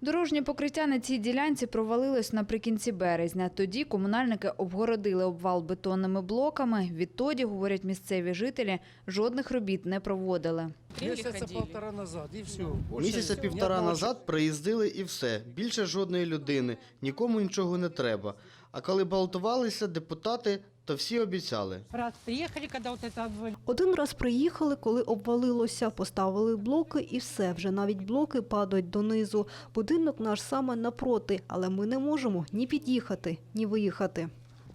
Дорожнє покриття на цій ділянці провалилось наприкінці березня. Тоді комунальники обгородили обвал бетонними блоками. Відтоді, говорять місцеві жителі, жодних робіт не проводили. Месяца полтора назад і все. Місяця півтора назад приїздили і все. Більше жодної людини, нікому нічого не треба. А коли балотувалися депутати, то всі обіцяли. Раз приїхали, коли от це обвали. Один раз приїхали, коли обвалилося, поставили блоки і все. Вже навіть блоки падають донизу. Будинок наш саме напроти, але ми не можемо ні під'їхати, ні виїхати.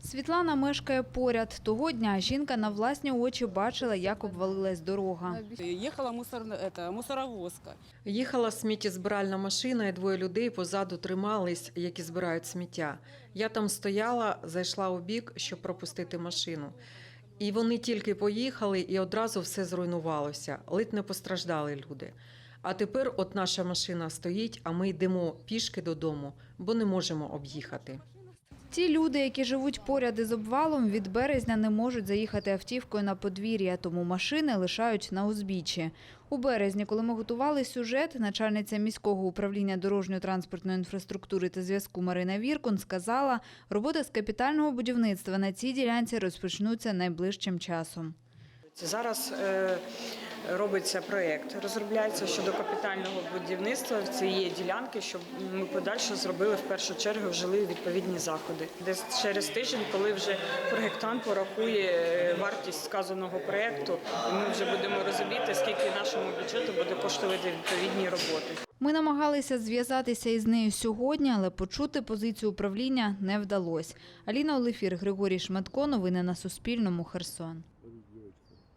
Світлана мешкає поряд. Того дня жінка на власні очі бачила, як обвалилась дорога. Ехала мусор, это, мусоровозка. Їхала сміттєзбиральна машина, і двоє людей позаду тримались, які збирають сміття. Я там стояла, зайшла у бік, щоб пропустити машину. І вони тільки поїхали, і одразу все зруйнувалося. Ледь не постраждали люди. А тепер от наша машина стоїть, а ми йдемо пішки додому, бо не можемо об'їхати. Ті люди, які живуть поряд із обвалом, від березня не можуть заїхати автівкою на подвір'я, тому машини лишають на узбіччі. У березні, коли ми готували сюжет, начальниця міського управління дорожньо-транспортної інфраструктури та зв'язку Марина Віркун сказала, роботи з капітального будівництва на цій ділянці розпочнуться найближчим часом. Зараз е, робиться проєкт, розробляється щодо капітального будівництва цієї ділянки, щоб ми подальше зробили в першу чергу вжили відповідні заходи. Десь через тиждень, коли вже проєктант порахує е, вартість сказаного проєкту, ми вже будемо розуміти, скільки нашому бюджету буде коштувати відповідні роботи. Ми намагалися зв'язатися із нею сьогодні, але почути позицію управління не вдалося. Аліна Олефір, Григорій Шматко. Новини на Суспільному. Херсон.